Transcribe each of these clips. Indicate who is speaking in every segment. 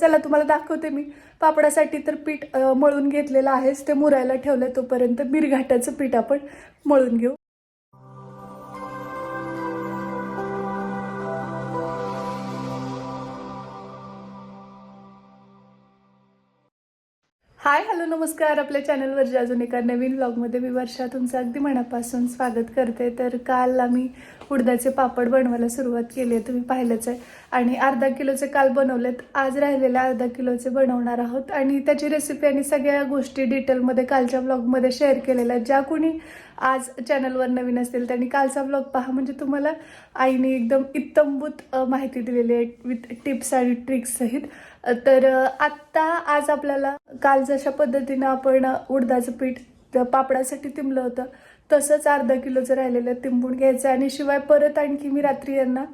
Speaker 1: चला तुम्हाला दाखवते मी. पापडासाठी तर पीठ मळून घेतलेलं आहेच. ते मुरायला ठेवलं तोपर्यंत. मिरघाटाचं पीठ आपण मळून घेऊ. हाय हॅलो नमस्कार. आपल्या चॅनलवर अजून एका नवीन ब्लॉगमध्ये मी वर्षा तुमचं अगदी मनापासून स्वागत करते. तर काल आम्ही उडदाचे पापड बनवायला सुरुवात केली आहे तुम्ही पाहिलंच आहे. आणि अर्धा किलोचे काल बनवलेत. आज राहिलेले अर्धा किलोचे बनवणार आहोत. आणि त्याची रेसिपी आणि सगळ्या गोष्टी डिटेलमध्ये कालच्या ब्लॉगमध्ये शेअर केलेल्या आहेत. ज्या कोणी आज चॅनलवर नवीन असतील त्यांनी कालचा ब्लॉग पहा. म्हणजे तुम्हाला आईने एकदम इत्तमभूत माहिती दिलेली आहे विथ टिप्स आणि ट्रिक्स सहित. तर आत्ता आज आपल्याला काल जशा पद्धतीनं आपण उडदाचं पीठ त्या पापडासाठी तिंबलं होतं तसंच अर्धा किलोचं राहिलेलं तिंबून घ्यायचं आणि शिवाय परत आणखी मी रात्री यांना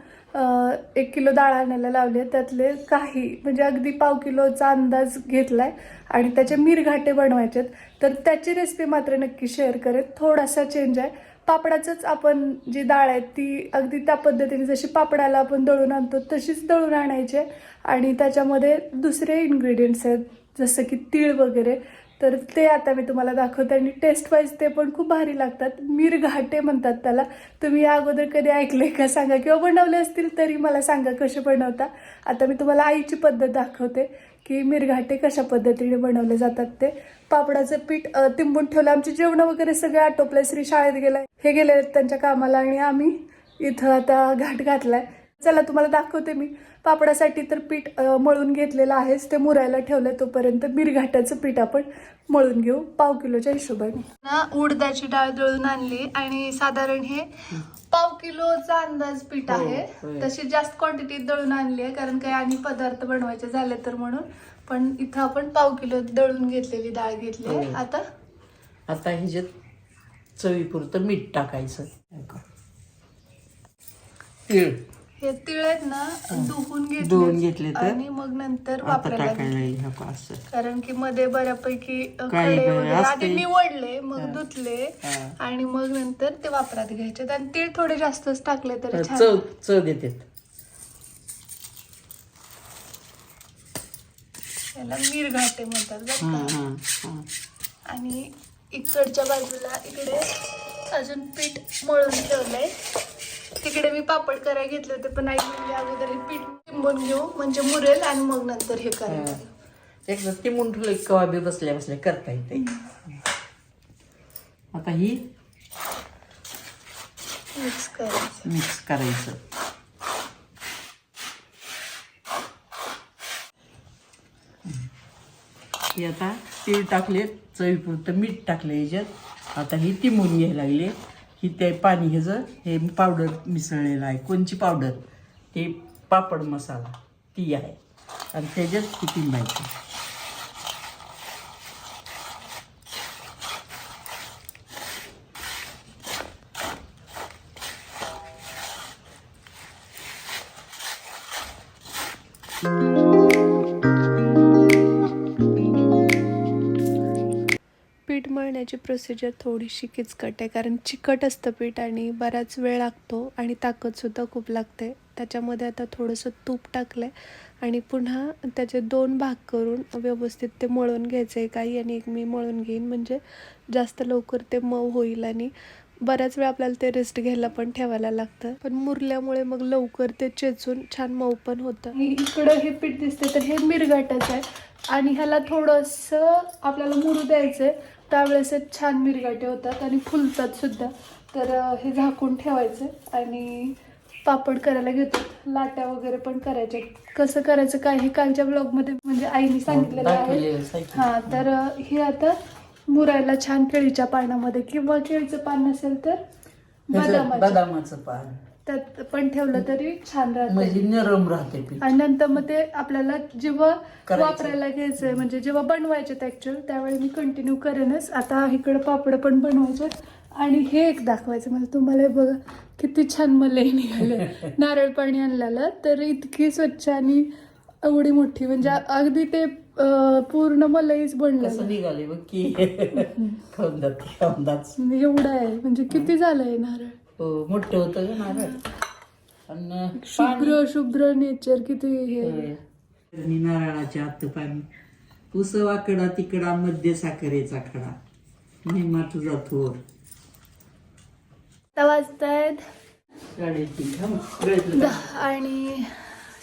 Speaker 1: एक किलो डाळ आणायला लावली आहे. त्यातले काही म्हणजे अगदी पाव किलोचा अंदाज घेतलाय. आणि त्याचे मिरघाटे बनवायचे तर त्याची रेसिपी मात्र नक्की शेअर करेन. थोडासा चेंज आहे. पापडाचंच आपण जी डाळ आहे ती अगदी त्या पद्धतीने जशी पापडाला आपण दळून आणतो तशीच दळून आणायची. आणि त्याच्यामध्ये दुसरे इन्ग्रेडियंट्स आहेत जसं की तीळ वगैरे. तर ते आता मी तुम्हाला दाखवते आणि टेस्ट वाईज ते पण खूप भारी लागतात. मिरघाटे म्हणतात त्याला. तुम्ही या अगोदर कधी ऐकले का सांगा? किंवा बनवले असतील तरी मला सांगा कसे बनवता. आता मी तुम्हाला आईची पद्धत दाखवते की मिरघाटे कशा पद्धतीने बनवले जातात ते. पापडाचं पीठ तिंबून ठेवलं. आमची जेवण वगैरे सगळे आटोपले श्री शाळेत गेलाय. हे गेले त्यांच्या कामाला आणि आम्ही इथं आता घाट घातलाय. चला तुम्हाला दाखवते मी. पापडासाठी तर पीठ मळून घेतलेलं आहेच. ते मुरायला ठेवलंय तोपर्यंत मिरघाटाचं पीठ आपण मळून घेऊ. पाव किलोच्या हिशोबाने. ना उडदाची डाळ दळून आणली आणि साधारण हे पाव किलोचा अंदाज पीठ आहे.
Speaker 2: होय.
Speaker 1: तशी जास्त क्वांटिटीत दळून आणली आहे कारण काही आणि पदार्थ बनवायचे झाले तर म्हणून. पण इथं आपण पाव किलो दळून घेतलेली डाळ घेतली आहे.
Speaker 2: होय.
Speaker 1: आता?
Speaker 2: आता ह्याच्यात चवीपुरतं मीठ टाकायचं. तीळ.
Speaker 1: हे तिळ आहेत ना धुवून
Speaker 2: धुवून
Speaker 1: घेतले
Speaker 2: घेतले तर?
Speaker 1: आणि मग नंतर
Speaker 2: आता
Speaker 1: वापरायला
Speaker 2: टाकायला
Speaker 1: घेतले.
Speaker 2: येईल नको असं.
Speaker 1: कारण की मध्ये बऱ्यापैकी अ,
Speaker 2: काही
Speaker 1: खडे
Speaker 2: काही
Speaker 1: वगैरे
Speaker 2: असते.
Speaker 1: आधी निवडले मग. धुतले
Speaker 2: हा.
Speaker 1: आणि मग नंतर ते वापरात घ्यायचे. आणि तीळ थोडे जास्तच टाकले तरी छान.
Speaker 2: चव चव देते
Speaker 1: याला मिरघाटे म्हणतात बरं का. आणि इकडच्या बाजूला इकडे अजून पीठ मळून ठेवलंय. तिकडे मी पापड करायला घेतले होते पण आई म्हणजे अगोदर हे पीठ तिंबून घेऊ म्हणजे मुरेल आणि मग नंतर हे करायला.
Speaker 2: एकदा ती ठेवलं कवा बी बसल्या बसल्या करता येते. आता ही
Speaker 1: मिक्स करायचं.
Speaker 2: मिक्स करायचं. हे आता तीळ टाकले चवीपुरतं मीठ टाकलं याच्यात. आता ही तिमून घ्यायला लागले. ही ते पाणी ह्याचं हे पावडर मिसळलेलं आहे. कोणची पावडर ते पापड मसाला. ती आहे. आणि त्याच्यात ती thank
Speaker 1: you करण्याची प्रोसिजर थोडीशी किचकट आहे. कारण चिकट असतं पीठ आणि बराच वेळ लागतो आणि ताकदसुद्धा खूप लागते. त्याच्यामध्ये आता थोडंसं तूप टाकलं आहे आणि पुन्हा त्याचे दोन भाग करून व्यवस्थित ते मळून घ्यायचं आहे काही आणि एक मी मळून घेईन. म्हणजे जास्त लवकर ते मऊ होईल आणि बऱ्याच वेळ आपल्याला ते रेस्ट घ्यायला पण ठेवायला लागतं. पण मुरल्यामुळे मग लवकर ते चेचून छान मऊ पण होतं. इकडं हे पीठ दिसते तर हे मिरगाटाचं आहे. आणि ह्याला थोडंसं आपल्याला मुरू द्यायचं आहे त्यावेळेस हे छान मिरगाटे होतात आणि फुलतात सुद्धा. तर हे झाकून ठेवायचं आणि पापड करायला घेतो. लाट्या वगैरे पण करायच्या. कसं करायचं काय हे कालच्या ब्लॉगमध्ये म्हणजे आईने सांगितलेलं आहे.
Speaker 2: दाखवलेलं साहित्य.
Speaker 1: हा तर हे आता मुरायला छान केळीच्या पानामध्ये किंवा केळीचं पान नसेल तर बदामाचं
Speaker 2: पान.
Speaker 1: त्यात पण ठेवलं तरी छान राहतं
Speaker 2: म्हणजे नरम राहते पीठ.
Speaker 1: आणि नंतर मग ते आपल्याला जेव्हा
Speaker 2: करायचं.
Speaker 1: वापरायला घ्यायचंय म्हणजे जेव्हा बनवायचे ऍक्च्युअल त्यावेळी मी कंटिन्यू करेनच. आता इकडे पापड पण बनवायचे आणि हे एक दाखवायचं. मला तुम्हाला हे बघा किती छान मलाई निघाले. नारळ पाणी आणलेलं तर इतकी स्वच्छ आणि एवढी मोठी म्हणजे अगदी ते अं, पूर्ण मलाईच बनलं
Speaker 2: निघाले बघ की. खाऊन खाऊन
Speaker 1: एवढं आहे. म्हणजे किती झालंय नारळ?
Speaker 2: मोठं होतं नारळ आणि
Speaker 1: शुभ्र शुभ्र नेचर किती हे.
Speaker 2: आणि नारळाचे आत पाणी. उसवाकडा तिकडा मध्य साखरेचा खडा. महिमा तुझा थोर.
Speaker 1: आता वाजतायत
Speaker 2: गाडीची
Speaker 1: दहा आणि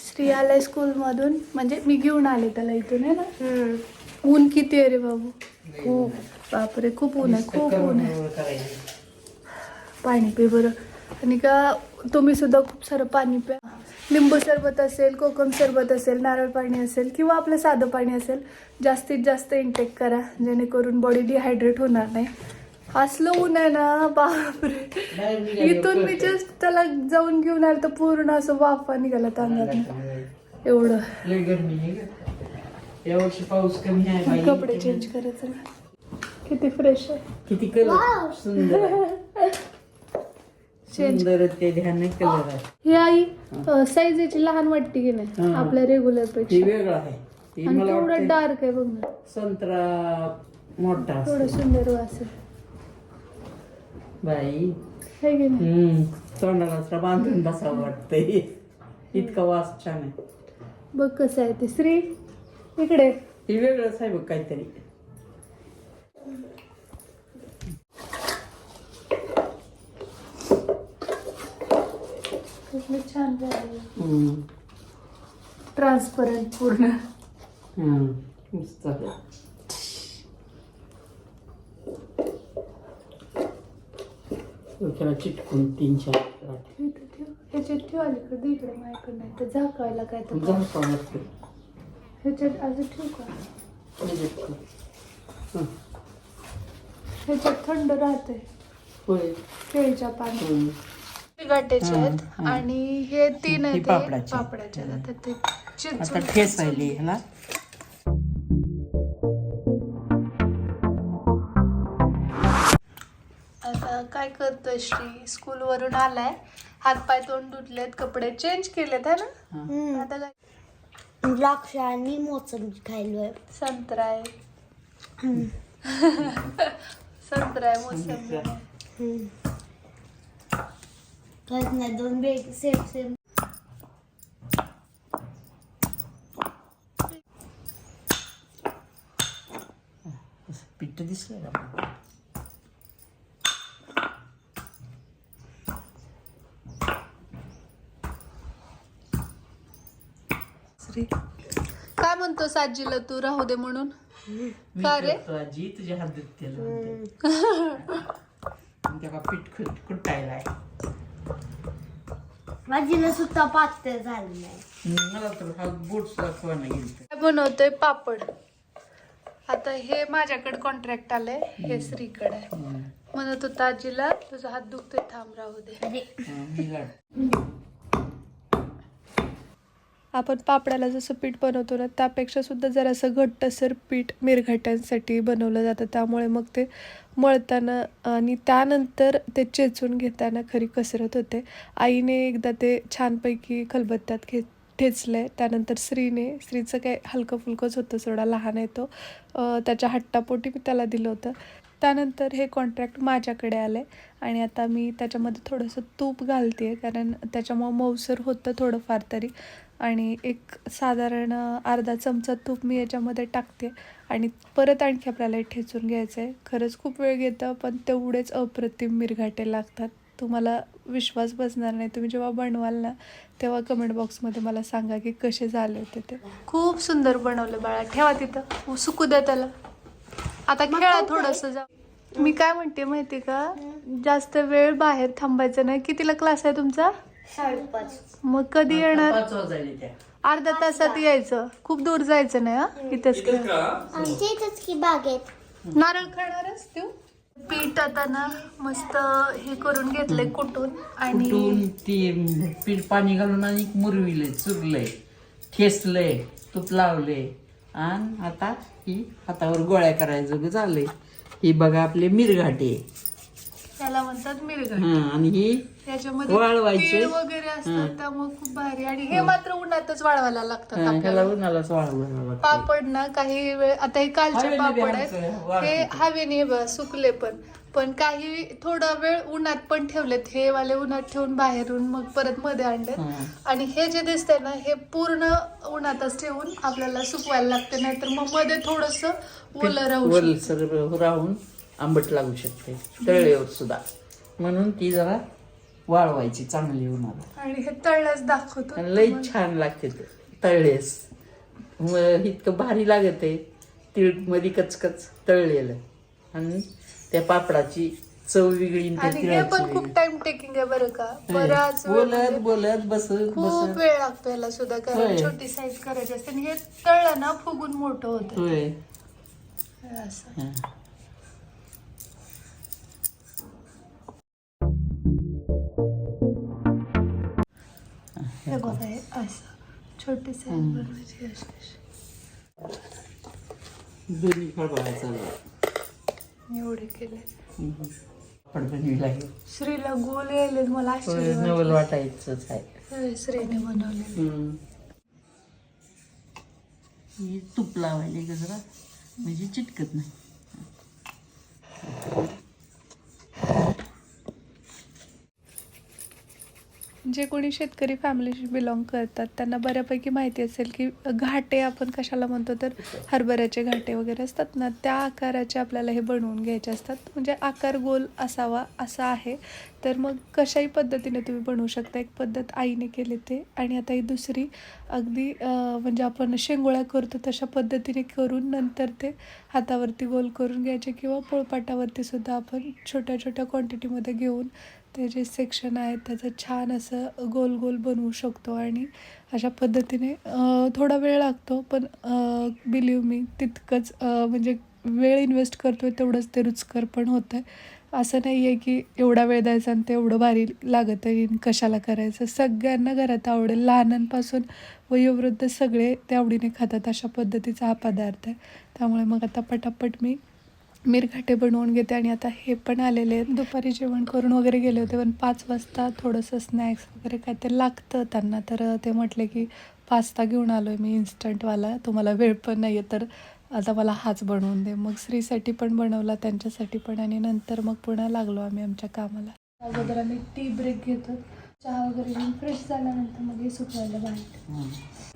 Speaker 1: श्री आलाय स्कूलमधून. म्हणजे मी घेऊन आले त्याला इथून आहे ना? ऊन किती आहे रे बाबू? खूप. बापरे खूप ऊन आहे खूप ऊन आहे.
Speaker 2: करायचं.
Speaker 1: पाणी पे बरं. आणि का तुम्ही सुद्धा खूप सारं पाणी प्या. लिंबू सरबत असेल कोकम सरबत असेल नारळ पाणी असेल किंवा आपलं साधं पाणी असेल जास्तीत जास्त इंटेक करा. जेणेकरून बॉडी डिहायड्रेट होणार नाही. असलं ऊन आहे ना बापरे. इथून मी. जस्ट त्याला जाऊन घेऊन आलं तर पूर्ण असं वाफा निघाला तांदळात एवढं.
Speaker 2: यावर्षी पाऊस कमी आहे.
Speaker 1: कपडे चेंज करायचं किती फ्रेश आहे.
Speaker 2: किती कलर सुंदर.
Speaker 1: चेंज
Speaker 2: सुंदर ते ध्यान कलर आहे.
Speaker 1: ही आई साईज याची लहान वाटते की नाही?
Speaker 2: हा.
Speaker 1: आपल्या रेग्युलर
Speaker 2: ते
Speaker 1: पेक्षा
Speaker 2: वेगळं आहे.
Speaker 1: आणि
Speaker 2: मला वाटतं
Speaker 1: डार्क आहे बघ ना.
Speaker 2: संत्रा मोठा
Speaker 1: थोडं
Speaker 2: असतो
Speaker 1: सुंदर वास आहे
Speaker 2: बाई.
Speaker 1: है की नाही?
Speaker 2: हम्म. तोंडाला बांधून बसावं वाटतंय. इतका वास छान आहे.
Speaker 1: बघ कसं आहे ते. श्री इकडे.
Speaker 2: ते वेगळंच आहे बघ काहीतरी.
Speaker 1: कसलं छान
Speaker 2: हम्म.
Speaker 1: ट्रान्सपरंट पूर्ण.
Speaker 2: मस्त चिटकून तीन चार राहते.
Speaker 1: इथं ठेव ह्याच्यात ठेव अलीकडे इकडे माझ्याकडे नाही तर झाकायला काय तर? ह्याच्यात ठेव का
Speaker 2: ह्याच्यात.
Speaker 1: थंड राहते
Speaker 2: होय
Speaker 1: केळीच्या पाणी
Speaker 2: हम्म.
Speaker 1: गाठ्याचे आहेत.
Speaker 2: हा.
Speaker 1: आणि हे तीन
Speaker 2: ही
Speaker 1: आहेत
Speaker 2: पापडाचे.
Speaker 1: पापड्याचे आता ते
Speaker 2: आता
Speaker 1: चिंचून.
Speaker 2: ठेसायली ह्याला
Speaker 1: आता काय करतोय श्री? स्कूल वरून आलाय. हात पाय तोंड धुतलेत कपडे चेंज केलेत है ना?
Speaker 2: हं.
Speaker 1: आता काय?
Speaker 3: द्राक्ष आणि मोसंबी खायलोय
Speaker 1: संत्रा आहे. संत्रा आहे मोसंबी आहे.
Speaker 3: काहीच नाही दोन बेग सेम सेम
Speaker 2: पिठ्ठ दिसलं का
Speaker 1: श्री काय म्हणतो साजीला तू? राहू दे म्हणून. का रे?
Speaker 2: आजी तुझ्या हात. त्याला तेव्हा पीठ कुट कुटायला
Speaker 3: सुद्धा पातळ झाली नाही.
Speaker 2: मला तर हा बोट सुद्धा खावायला गेलं
Speaker 1: काय बनवतोय पापड. आता हे माझ्याकडे कॉन्ट्रॅक्ट आलंय हे श्रीकडे. आहे म्हणत होता आजीला तुझा हात दुखतोय थांब राहू दे.
Speaker 3: अरे.
Speaker 1: आपण पापडाला जसं पीठ बनवतो ना त्यापेक्षा सुद्धा जरासं घट्टसर पीठ मिरघाट्यांसाठी बनवलं जातं. त्यामुळे मग ते मळताना आणि त्यानंतर ते चेचून घेताना खरी कसरत होते. आईने एकदा ते छानपैकी खलबत्त्यात घे ठेचलं त्यानंतर श्रीने श्रीचं काय हलकं फुलकंच होतं सोडा लहान आहे तो. त्याच्या हट्टापोटी मी त्याला दिलं होतं. त्यानंतर हे कॉन्ट्रॅक्ट माझ्याकडे आलं आहे आणि आता मी त्याच्यामध्ये थोडंसं तूप घालते कारण त्याच्यामुळं मऊसर होतं थोडंफार तरी. आणि एक साधारण अर्धा चमचा तूप मी याच्यामध्ये टाकते. आणि परत आणखी आपल्याला ठेचून घ्यायचं आहे. खरंच खूप वेळ घेतं पण तेवढेच अप्रतिम मिरघाटे लागतात. तुम्हाला विश्वास बसणार नाही. तुम्ही जेव्हा बनवाल ना तेव्हा कमेंट बॉक्समध्ये मला सांगा की कसे झाले होते ते. खूप सुंदर बनवलं बाळा. ठेवा तिथं. सुकू द्या त्याला. आता खेळा थोडस जा मी काय म्हणते माहिती का? जास्त वेळ बाहेर थांबायचं नाही. कितीला क्लास आहे तुमचा? मग कधी येणार? अर्ध्या तासात यायचं. खूप दूर जायचं नाही हा? इथंच खेळ.
Speaker 3: आमच्या इथंच की बागेत.
Speaker 1: नारळ खाणारच तू? पीठ आता ना मस्त हे करून घेतलंय कुटून आणि
Speaker 2: कुटून ते पीठ पाणी घालून आणि मुरविले चुरलंय ठेसलंय तूप लावले आणि आता ही हातावर गोळ्या करायचं झालंय. ही बघा आपले मिरघाटे
Speaker 1: त्याला म्हणतात मिरगट
Speaker 2: हा आणि ही
Speaker 1: त्याच्यामध्ये
Speaker 2: वाळवायचे.
Speaker 1: वगैरे असतात त्यामुळे खूप भारी. आणि हे मात्र उन्हातच वाळवायला लागतात
Speaker 2: हा,
Speaker 1: आपल्याला.
Speaker 2: उन्हालाच लागते.
Speaker 1: पापड ना काही वेळ आता हे कालचे
Speaker 2: हवेने
Speaker 1: पापड आहेत.
Speaker 2: आमचं वाळते.
Speaker 1: हे हवेने हे बघा, सुकले पण. पण काही थोडा वेळ उन्हात पण ठेवलेत. हे वाले उन्हात ठेवून बाहेरून मग परत मध्ये आणले
Speaker 2: हं.
Speaker 1: आणि हे जे दिसतंय ना हे पूर्ण उन्हातच ठेवून आपल्याला सुकवायला लागते. नाहीतर मग मध्ये थोडस ओलं राहू शकतं.
Speaker 2: वलसर राहून आंबट लागू शकते. तळलेवर सुद्धा. म्हणून ती जरा वाळवायची चांगली उन्हाला
Speaker 1: आणि हे तळल्याच दाखवतो
Speaker 2: आणि लई छान लागते ते तळलेस. मग इतकं भारी लागत आहे तीळमध्ये कचकच तळलेलं. आणि त्या पापडाची चव वेगळी आणि
Speaker 1: हे
Speaker 2: तिळाची
Speaker 1: पण खूप
Speaker 2: वेगळी.
Speaker 1: टाइम टेकिंग आहे बरं का. बराच वेळ
Speaker 2: बोलत
Speaker 1: म्हणजे
Speaker 2: बोलत बसत
Speaker 1: खूप वेळ लागतो याला सुद्धा कारण
Speaker 2: होय.
Speaker 1: छोटी साईज करायची असते आणि हे तळलं ना फुगून मोठं होतं.
Speaker 2: होय.
Speaker 1: असं.
Speaker 2: हं.
Speaker 1: हे बघा हे असं बनवायची.
Speaker 2: दोन्ही
Speaker 1: एवढे केले.
Speaker 2: बनविला
Speaker 1: श्रीला गोल यायले मला
Speaker 2: नवल. वाटायचंच आहे.
Speaker 1: श्रीने बनवले
Speaker 2: तूप लावायला गजरा म्हणजे चिटकत नाही.
Speaker 1: जे कोणी शेतकरी फॅमिलीशी बिलॉंग करतात त्यांना बऱ्यापैकी माहिती असेल की घाटे आपण कशाला म्हणतो तर हरभऱ्याचे घाटे वगैरे असतात ना त्या आकाराचे आपल्याला हे बनवून घ्यायचे असतात. म्हणजे आकार गोल असावा असा आहे. तर मग कशाही पद्धतीने तुम्ही बनवू शकता. एक पद्धत आईने केली ते. आणि आता ही दुसरी अगदी म्हणजे आपण शेंगोळ्या करतो तशा पद्धतीने करून नंतर ते हातावरती गोल करून घ्यायचे किंवा पोळपाटावरती सुद्धा आपण छोट्या छोट्या क्वांटिटीमध्ये घेऊन ते जे सेक्शन आहेत त्याचं छान असं गोल गोल बनवू शकतो आणि अशा पद्धतीने थोडा वेळ लागतो. पण बिलीव मी तितकंच म्हणजे वेळ इन्व्हेस्ट करतोय तेवढंच ते रुचकर पण होतं आहे असं नाही आहे की एवढा वेळ द्यायचा आणि ते एवढं भारी लागत आहे आणि कशाला करायचं. सगळ्यांना घरात आवडेल लहानांपासून वयोवृद्ध सगळे ते आवडीने खातात. अशा पद्धतीचा हा पदार्थ आहे. त्यामुळे मग आता पटापट मी मिरघाटे बनवून घेते आणि आता हे पण आलेले आहेत. दुपारी जेवण करून वगैरे गेले होते पण पाच वाजता थोडंसं स्नॅक्स वगैरे काय ते लागतं त्यांना. तर ते म्हटले की पास्ता घेऊन आलो आहे मी इन्स्टंटवाला तुम्हाला वेळ पण नाही आहे तर आता मला हाच बनवून दे. मग श्रीसाठी पण बनवला त्यांच्यासाठी पण आणि नंतर मग पुन्हा लागलो आम्ही आमच्या कामाला. अगोदर आम्ही टी ब्रेक घेतो. चहा वगैरे घेऊन फ्रेश झाल्यानंतर मग हे सुकवायला बाहेर.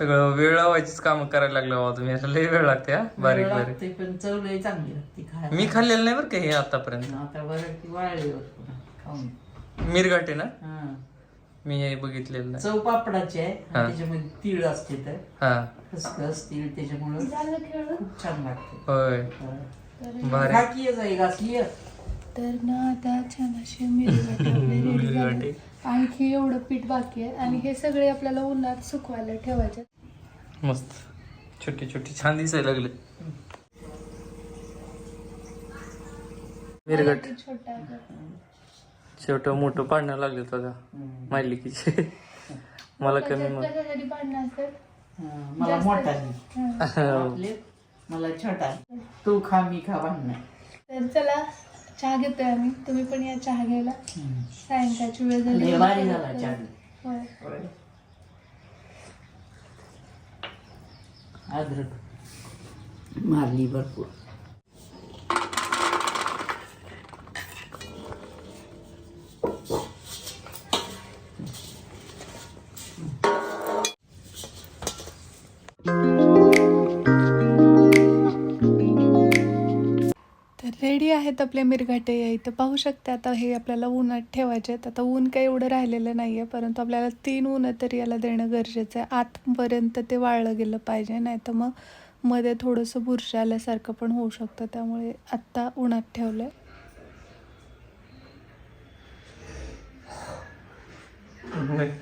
Speaker 4: सगळं वेळ लावायचीच काम करायला लागलं बाबा तुम्ही. असं लय वेळ लागते हा? बारीक बारीक.
Speaker 2: लागते, पण चव लई चांगली लागते खायला.
Speaker 4: मी खाल्लेलं नाही बरं का हे आतापर्यंत.
Speaker 2: आता बरं ती वाळलीवर पुन्हा खाऊन.
Speaker 4: मिरगाटे ना?
Speaker 2: हं.
Speaker 4: मी हे बघितलेलं नाही.
Speaker 2: चव पापडाची आहे. आणि त्याच्यामध्ये तीळ असते तर.
Speaker 4: हा.
Speaker 2: खसखस तीळ त्याच्यामुळं
Speaker 1: झालं खेळून
Speaker 2: खूप छान लागते.
Speaker 4: होय.
Speaker 1: तर
Speaker 4: भारी.
Speaker 2: घाकी ये जाई घासली ये.
Speaker 1: तर ना आता छान असे मिरगाटे झाले. आणखी एवढं पीठ बाकी आहे. आणि हे सगळे आपल्याला उन्हात सुकवायला ठेवायचे.
Speaker 4: मस्त. छोटी छोटी छान दिसायला लागले. मिरगट
Speaker 1: छोटा
Speaker 4: छोट मोठं पाडणं लागले बघा मायलिकीचे. मला कमी मग.
Speaker 2: हं, मला मोठा आपले मला छोटा तू खा मी खा भांडण.
Speaker 1: तर चला चहा घेतोय आम्ही. तुम्ही पण या चहा घ्यायला. सायंकाळची वेळ झाली.
Speaker 2: भारी झाला चहा
Speaker 1: होय.
Speaker 2: अद्रक. मारली भरपूर.
Speaker 1: आहेत आपले मिरघाटे या इथं पाहू शकता आता हे आपल्याला उन्हात ठेवायचे आहेत. आता ऊन काही एवढं राहिलेलं नाही आहे परंतु आपल्याला तीन ऊन तरी याला देणं गरजेचं आहे. आतपर्यंत ते वाळलं गेलं पाहिजे नाही तर मग मध्ये थोडंसं बुरशी आल्यासारखं पण होऊ शकतं. त्यामुळे आत्ता उन्हात ठेवलं आहे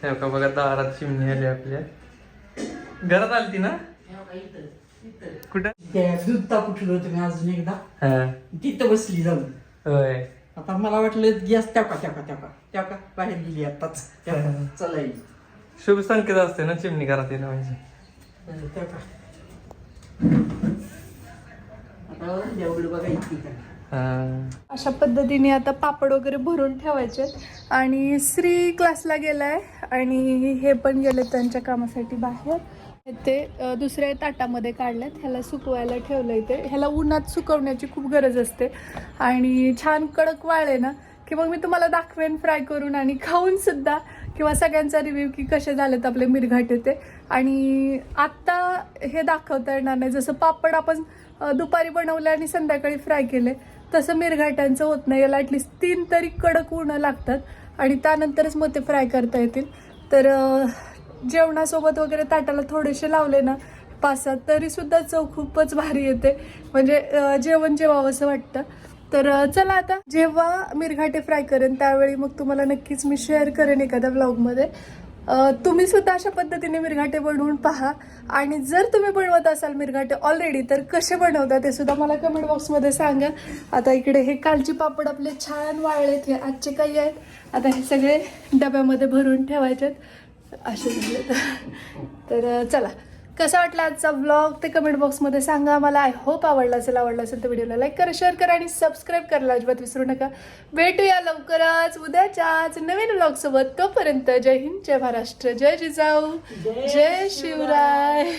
Speaker 4: हे बघा दारात चिमणी आली आपल्या. घरात आली ती ना कुठं?
Speaker 2: दूध तापटलं होतं मी अजून एकदा.
Speaker 4: हा.
Speaker 2: तिथं बसली जाऊन.
Speaker 4: होय.
Speaker 2: आता मला वाटलं गॅस त्याका त्याका त्याका त्याका बाहेर गेली आताच. चला येईल
Speaker 4: शुभ संकेत असते ना चिमणी घरात येणं म्हणजे.
Speaker 2: का
Speaker 4: हा.
Speaker 1: अशा पद्धतीने आता पापड वगैरे भरून ठेवायचे आणि श्री क्लासला गेलाय आणि हे पण गेले त्यांच्या कामासाठी बाहेर. ते दुसऱ्या ताटामध्ये काढल्यात. ह्याला सुकवायला ठेवलं इथे. ह्याला उन्हात सुकवण्याची खूप गरज असते. आणि छान कडक वाळले ना की मग मी तुम्हाला दाखवेन फ्राय करून आणि खाऊन सुद्धा. किंवा सगळ्यांचा रिव्ह्यू की कसे झालेत आपले मिरघाट ते. आणि आत्ता हे दाखवता येणार नाही. जसं पापड आपण दुपारी बनवले आणि संध्याकाळी फ्राय केले तसं मिरघाटांचं होत नाही. याला ॲटलीस्ट तीन तरी कडक उन्हं लागतात. आणि त्यानंतरच मग ते फ्राय करता येतील. तर जेवणासोबत वगैरे ताटाला थोडेसे लावले ना पाच सात तरी सुद्धा चव खूपच भारी येते. म्हणजे जेवण जेवावं असं वाटतं. तर चला आता जेव्हा मिरघाटे फ्राय करेन त्यावेळी मग तुम्हाला नक्कीच मी शेअर करेन एखाद्या ब्लॉगमध्ये तुम्ही सुद्धा अशा पद्धतीने मिरघाटे बनवून पहा. आणि जर तुम्ही बनवत असाल मिरघाटे ऑलरेडी तर कसे बनवता ते सुद्धा मला कमेंट बॉक्समध्ये सांगा. आता इकडे हे कालची पापड आपले छान वाळलेत हे आजचे काही आहेत. आता हे सगळे डब्यामध्ये भरून ठेवायचे आहेत असे झाले तर. तर चला. कसा वाटला आजचा ब्लॉग ते कमेंट बॉक्समध्ये सांगा. मला आय होप आवडला असेल आवडला असेल तर व्हिडिओला लाईक करा शेअर करा आणि सबस्क्राईब करायला अजिबात विसरू नका. भेटूया लवकरच उद्याच्याच नवीन ब्लॉगसोबत तोपर्यंत जय हिंद जय महाराष्ट्र जय जिजाऊ जय शिवराय.